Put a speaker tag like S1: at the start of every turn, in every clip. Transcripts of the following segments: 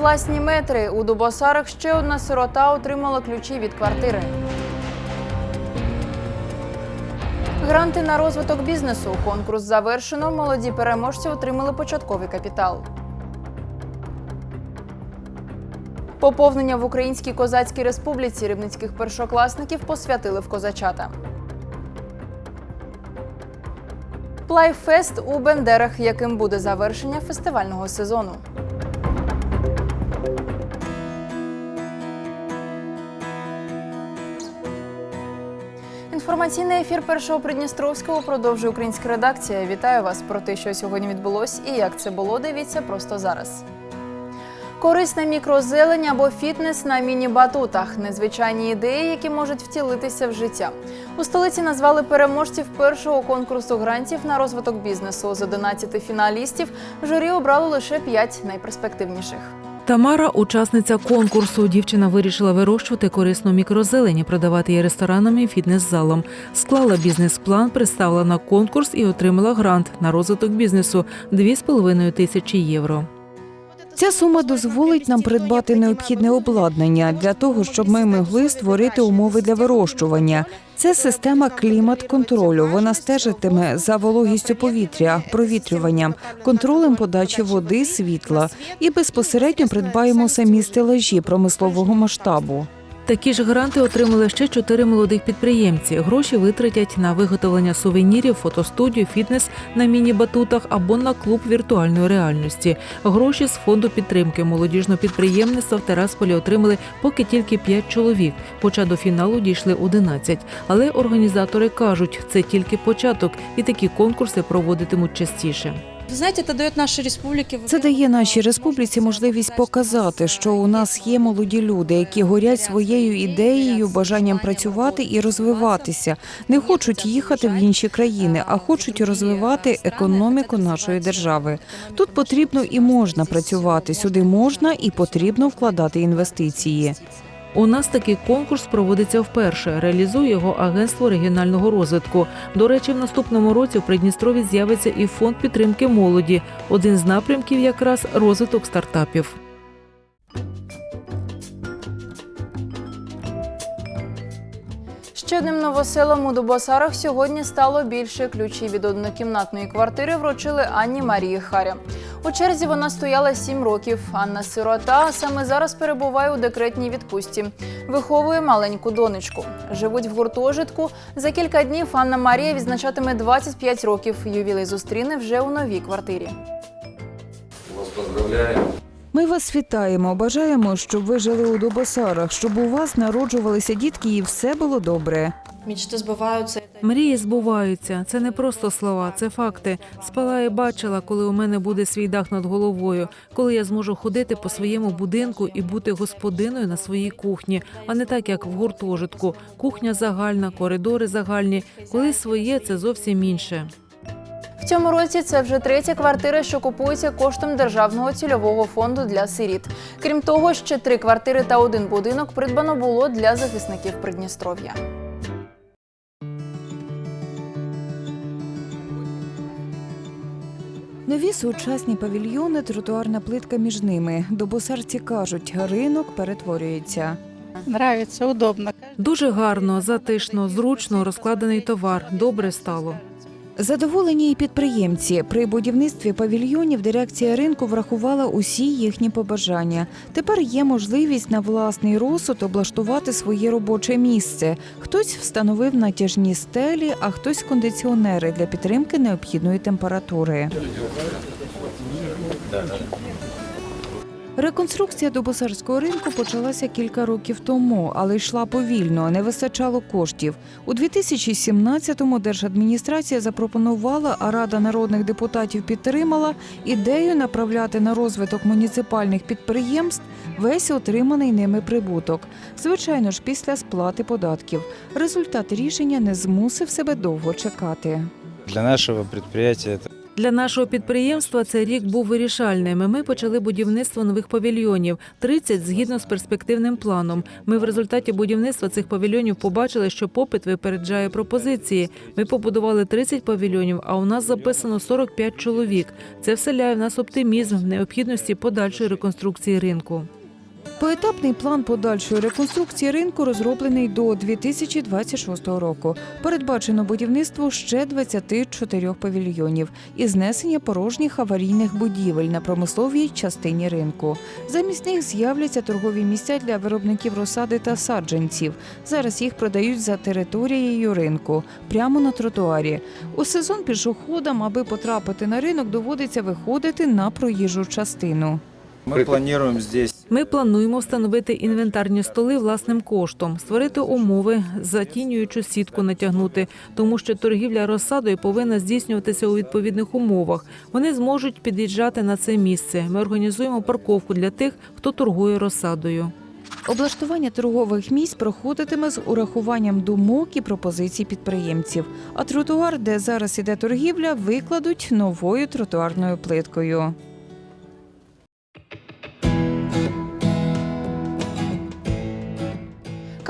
S1: Власні метри у Дубосарах ще одна сирота отримала ключі від квартири. Гранти на розвиток бізнесу. Конкурс завершено. Молоді переможці отримали початковий капітал. Поповнення в Українській козацькій республіці рибницьких першокласників посвятили в козачата. Плайфест у Бендерах, яким буде завершення фестивального сезону. Інформаційний ефір першого Придністровського продовжує українська редакція. Вітаю вас про те, що сьогодні відбулось і як це було. Дивіться просто зараз. Корисна мікрозелень або фітнес на міні-батутах незвичайні ідеї, які можуть втілитися в життя. У столиці назвали переможців першого конкурсу грантів на розвиток бізнесу. З 11 фіналістів журі обрало лише 5 найперспективніших.
S2: Тамара, учасниця конкурсу. Дівчина вирішила вирощувати корисну мікрозелені, продавати її ресторанам і фітнес-залам. Склала бізнес-план, представила на конкурс і отримала грант на розвиток бізнесу 2,5 тисячі євро.
S3: Ця сума дозволить нам придбати необхідне обладнання для того, щоб ми могли створити умови для вирощування. Це система клімат-контролю. Вона стежитиме за вологістю повітря, провітрюванням, контролем подачі води, світла і безпосередньо придбаємо самі стелажі промислового масштабу.
S2: Такі ж гранти отримали ще чотири молодих підприємці. Гроші витратять на виготовлення сувенірів, фотостудію, фітнес на міні-батутах або на клуб віртуальної реальності. Гроші з фонду підтримки молодіжного підприємництва в Терасполі отримали поки тільки 5 чоловік, хоча до фіналу дійшли 11. Але організатори кажуть, це тільки початок, і такі конкурси проводитимуть частіше.
S4: Вы знаете, это дает нашей республике...
S3: Це дає нашій республіці можливість показати, що у нас є молоді люди, які горять своєю ідеєю, бажанням працювати і розвиватися, не хочуть їхати в інші країни, а хочуть розвивати економіку нашої держави. Тут потрібно і можна працювати. Сюди можна і потрібно вкладати інвестиції.
S2: У нас такий конкурс проводиться вперше. Реалізує його агентство регіонального розвитку. До речі, в наступному році в Придністрові з'явиться і фонд підтримки молоді. Один з напрямків якраз розвиток стартапів.
S1: Ще одним новоселом у Дубосарах сьогодні стало більше. Ключі від однокімнатної квартири вручили Анні Марії Харя. У черзі вона стояла сім років. Анна сирота саме зараз перебуває у декретній відпустці. Виховує маленьку донечку. Живуть в гуртожитку. За кілька днів Анна Марія відзначатиме 25 років. Ювілей зустріне вже у новій квартирі.
S5: Вас поздравляем.
S3: Ми вас вітаємо. Бажаємо, щоб ви жили у Дубосарах, щоб у вас народжувалися дітки і все було добре.
S4: Мечты сбываются.
S2: Мрії збуваються. Це не просто слова, це факти. Спала і бачила, коли у мене буде свій дах над головою, коли я зможу ходити по своєму будинку і бути господиною на своїй кухні, а не так, як в гуртожитку. Кухня загальна, коридори загальні. Коли своє, це зовсім інше.
S1: В цьому році це вже третя квартира, що купується коштом державного цільового фонду для сиріт. Крім того, ще три квартири та один будинок придбано було для захисників Придністров'я.
S3: Нові сучасні павільйони, тротуарна плитка між ними. Добосарці кажуть, ринок перетворюється.
S6: Нравиться, удобно.
S2: Дуже гарно, затишно, зручно розкладений товар. Добре стало.
S3: Задоволені і підприємці. При будівництві павільйонів дирекція ринку врахувала усі їхні побажання. Тепер є можливість на власний розсуд облаштувати своє робоче місце. Хтось встановив натяжні стелі, а хтось кондиціонери для підтримки необхідної температури. Реконструкція Добосарського ринку почалася кілька років тому, але йшла повільно, не вистачало коштів. У 2017-му держадміністрація запропонувала, а Рада народних депутатів підтримала ідею направляти на розвиток муніципальних підприємств весь отриманий ними прибуток. Звичайно ж, після сплати податків. Результат рішення не змусив себе довго чекати.
S7: Для нашего предприятия это
S2: Для нашого підприємства цей рік був вирішальним. Ми почали будівництво нових павільйонів, 30 згідно з перспективним планом. Ми в результаті будівництва цих павільйонів побачили, що попит випереджає пропозиції. Ми побудували 30 павільйонів, а у нас записано 45 чоловік. Це вселяє в нас оптимізм в необхідності подальшої реконструкції ринку.
S3: Поетапний план подальшої реконструкції ринку розроблений до 2026 року. Передбачено будівництво ще 24 павільйонів і знесення порожніх аварійних будівель на промисловій частині ринку. Замість них з'являться торгові місця для виробників розсади та саджанців. Зараз їх продають за територією ринку, прямо на тротуарі. У сезон пішоходам, аби потрапити на ринок, доводиться виходити на проїжджу частину.
S7: Мы планируем здесь
S2: Ми плануємо встановити інвентарні столи власним коштом, створити умови, затінюючу сітку натягнути, тому що торгівля розсадою повинна здійснюватися у відповідних умовах. Вони зможуть під'їжджати на це місце. Ми організуємо парковку для тих, хто торгує розсадою.
S3: Облаштування торгових місць проходитиме з урахуванням думок і пропозицій підприємців. А тротуар, де зараз іде торгівля, викладуть новою тротуарною плиткою.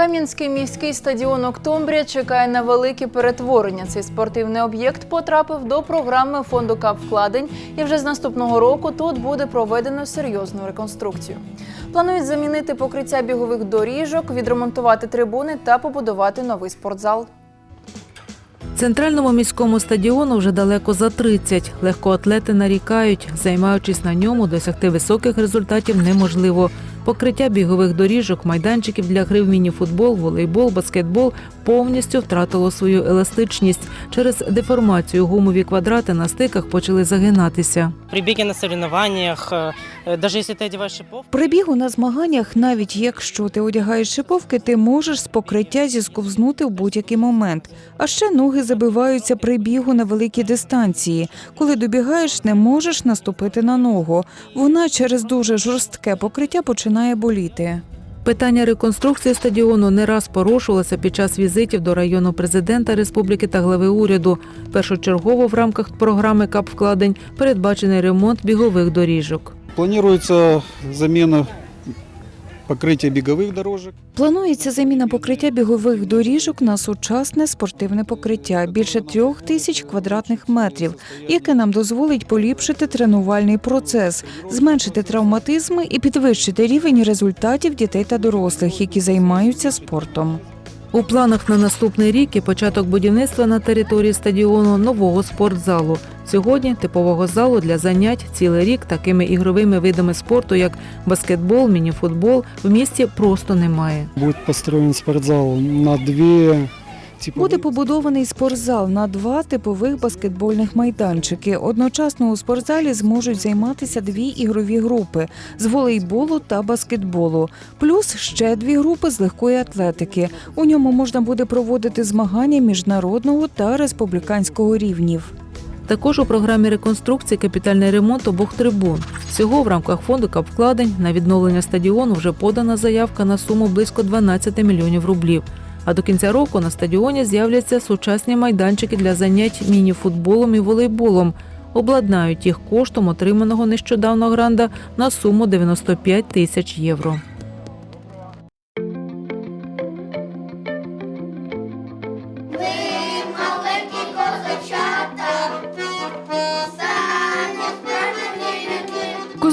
S1: Кам'янський міський стадіон Октомбрія чекає на велике перетворення. Цей спортивний об'єкт потрапив до програми фонду КАП вкладень, і вже з наступного року тут буде проведено серйозну реконструкцію. Планують замінити покриття бігових доріжок, відремонтувати трибуни та побудувати новий спортзал.
S2: Центральному міському стадіону вже далеко за 30. Легкоатлети нарікають, займаючись на ньому, досягти високих результатів неможливо. Покриття бігових доріжок, майданчиків для гри в мініфутбол, волейбол, баскетбол повністю втратило свою еластичність. Через деформацію гумові квадрати на стиках почали загинатися.
S8: При беге на соревнованиях, э, э, даже если ты одеваешь шипов,
S3: При бігу на змаганнях, навіть якщо ти одягаєш шиповки, ти можеш з покриття зісковзнути в будь-який момент. А ще ноги забиваються при бігу на великій дистанції. Коли добігаєш, не можеш наступити на ногу. Вона через дуже жорстке покриття починає боліти.
S2: Питання реконструкції стадіону не раз порушувалося під час візитів до району президента республіки та глави уряду. Першочергово в рамках програми КАП вкладень передбачений ремонт бігових доріжок.
S9: Планується замена покрытия бігових дорожок.
S3: Планується заміна покриття бігових доріжок на сучасне спортивне покриття більше трьох тисяч квадратних метрів, яке нам дозволить поліпшити тренувальний процес, зменшити травматизми і підвищити рівень результатів дітей та дорослих, які займаються спортом.
S2: У планах на наступний рік і початок будівництва на території стадіону нового спортзалу. Сьогодні типового залу для занять цілий рік такими ігровими видами спорту, як баскетбол, мініфутбол, в місті просто немає.
S9: Будет построєн спортзал на типа
S3: Буде побудований спортзал на два типових баскетбольних майданчики. Одночасно у спортзалі зможуть займатися дві ігрові групи з волейболу та баскетболу, плюс ще дві групи з легкої атлетики. У ньому можна буде проводити змагання міжнародного та республіканського рівнів.
S2: Також у програмі реконструкції капітальний ремонт обох трибун. Всього в рамках фонду капвкладень на відновлення стадіону вже подана заявка на суму близько 12 мільйонів рублів. А до кінця року на стадіоні з'являться сучасні майданчики для занять міні-футболом і волейболом. Обладнають їх коштом отриманого нещодавно гранда на суму 95 тисяч євро.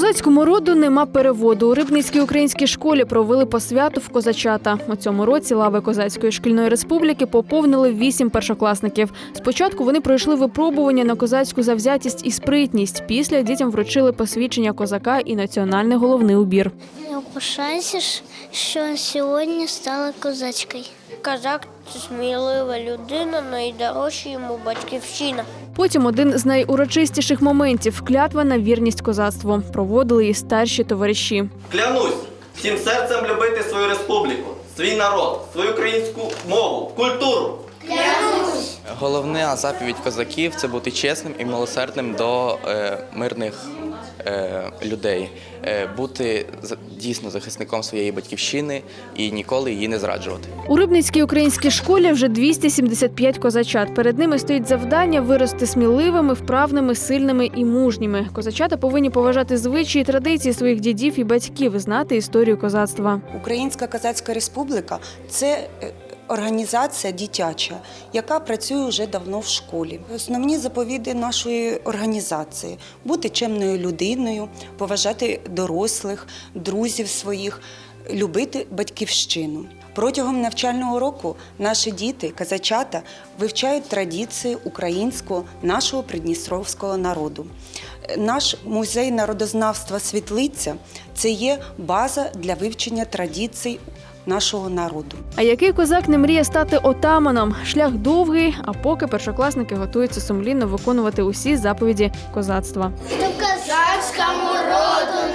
S10: Козацькому роду нема переводу. У Рибницькій українській школі провели посвяту в козачата. У цьому році лави козацької шкільної республіки поповнили вісім першокласників. Спочатку вони пройшли випробування на козацьку завзятість і спритність. Після дітям вручили посвідчення козака і національний головний убір.
S11: Я пишаюся, що сьогодні стала козачкою. Козак це смілива людина, найдорожча йому батьківщина.
S10: Потім один з найурочистіших моментів клятва на вірність козацтву. Проводили її старші товариші.
S12: Клянусь всім серцем любити свою республіку, свій народ, свою українську мову, культуру. Клянусь!
S13: Головна заповідь козаків це бути чесним і милосердним до е, мирних
S12: людей е, бути дійсно захисником своєї батьківщини і ніколи її не зраджувати.
S10: У Рибницькій українській школі вже 275 козачат. Перед ними стоїть завдання вирости сміливими, вправними, сильними і мужніми. Козачата повинні поважати звичаї і традиції своїх дідів і батьків, знати історію козацтва.
S13: Українська Казацька Республіка це е, організація дитяча, яка працює вже давно в школі. Основні заповіди нашої організації бути чемною людиною, поважати дорослих, друзів своїх, любити батьківщину. Протягом навчального року наші діти, казачата, вивчають традиції українського нашого придністровського народу. Наш музей народознавства Світлиця це є база для вивчення традицій нашого народу.
S10: А який козак не мріє стати отаманом? Шлях довгий, а поки першокласники готуються сумлінно виконувати усі заповіді козацтва.
S11: Щоб козацькому роду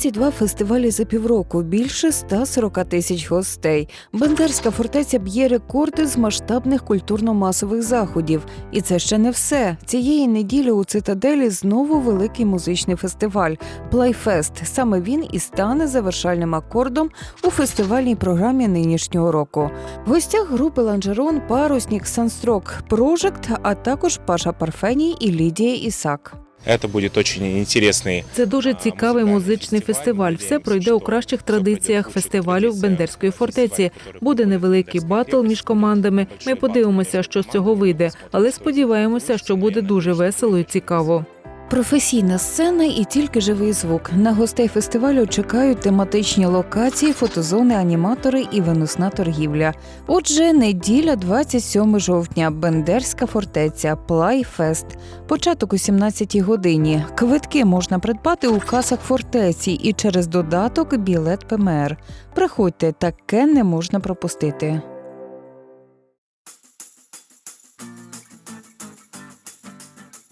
S3: 22 фестивалі за півроку, більше 140 тисяч гостей. Бендерська фортеця б'є рекорди з масштабних культурно-масових заходів. І це ще не все. Цієї неділі у цитаделі знову великий музичний фестиваль Плайфест. Саме він і стане завершальним акордом у фестивальній програмі нинішнього року. В гостях групи Ланжерон, Паруснік, Санстрок, Прожект, а також Паша Парфеній і Лідія Ісак.
S14: Это буде дуже интересный
S2: Це дуже цікавий музичний фестиваль. Все пройде у кращих традиціях фестивалю в Бендерської фортеці. Буде невеликий батл між командами. Ми подивимося, що з цього вийде, але сподіваємося, що буде дуже весело і цікаво.
S3: Професійна сцена і тільки живий звук. На гостей фестивалю чекають тематичні локації, фотозони, аніматори і виносна торгівля. Отже, неділя, 27 жовтня, Бендерська фортеця, Плайфест. Початок о 17 годині. Квитки можна придбати у касах фортеці і через додаток білет ПМР. Приходьте, таке не можна пропустити.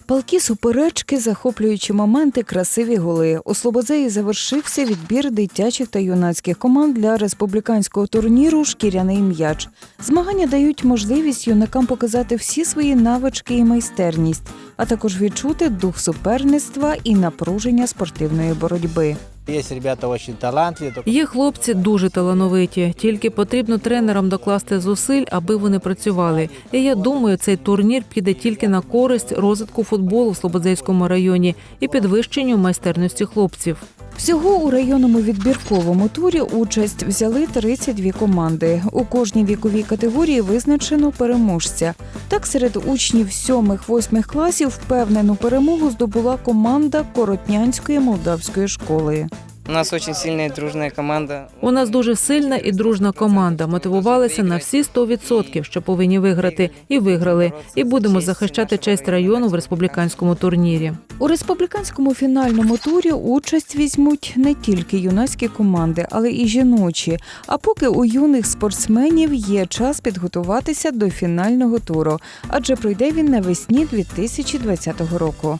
S3: Палки суперечки, захоплюючі моменти, красиві голи. У Слободзеї завершився відбір дитячих та юнацьких команд для республіканського турніру Шкіряний м'яч. Змагання дають можливість юнакам показати всі свої навички і майстерність, а також відчути дух суперництва і напруження спортивної боротьби.
S2: Є хлопці дуже талановиті, тільки потрібно тренерам докласти зусиль, аби вони працювали. І я думаю, цей турнір піде тільки на користь розвитку футболу в Слободзейському районі і підвищенню майстерності хлопців.
S3: Всього у районному відбірковому турі участь взяли 32 команди. У кожній віковій категорії визначено переможця. Так, серед учнів 7-8 класів впевнену перемогу здобула команда Коротнянської молдавської школи.
S8: У нас очень сильная и дружная команда.
S2: У нас дуже сильна і дружна команда. Мотивувалися на всі 100%, що повинні виграти, і виграли. І будемо захищати честь району в республіканському турнірі.
S3: У республіканському фінальному турі участь візьмуть не тільки юнацькі команди, але і жіночі. А поки у юних спортсменів є час підготуватися до фінального туру, адже пройде він навесні 2020 року.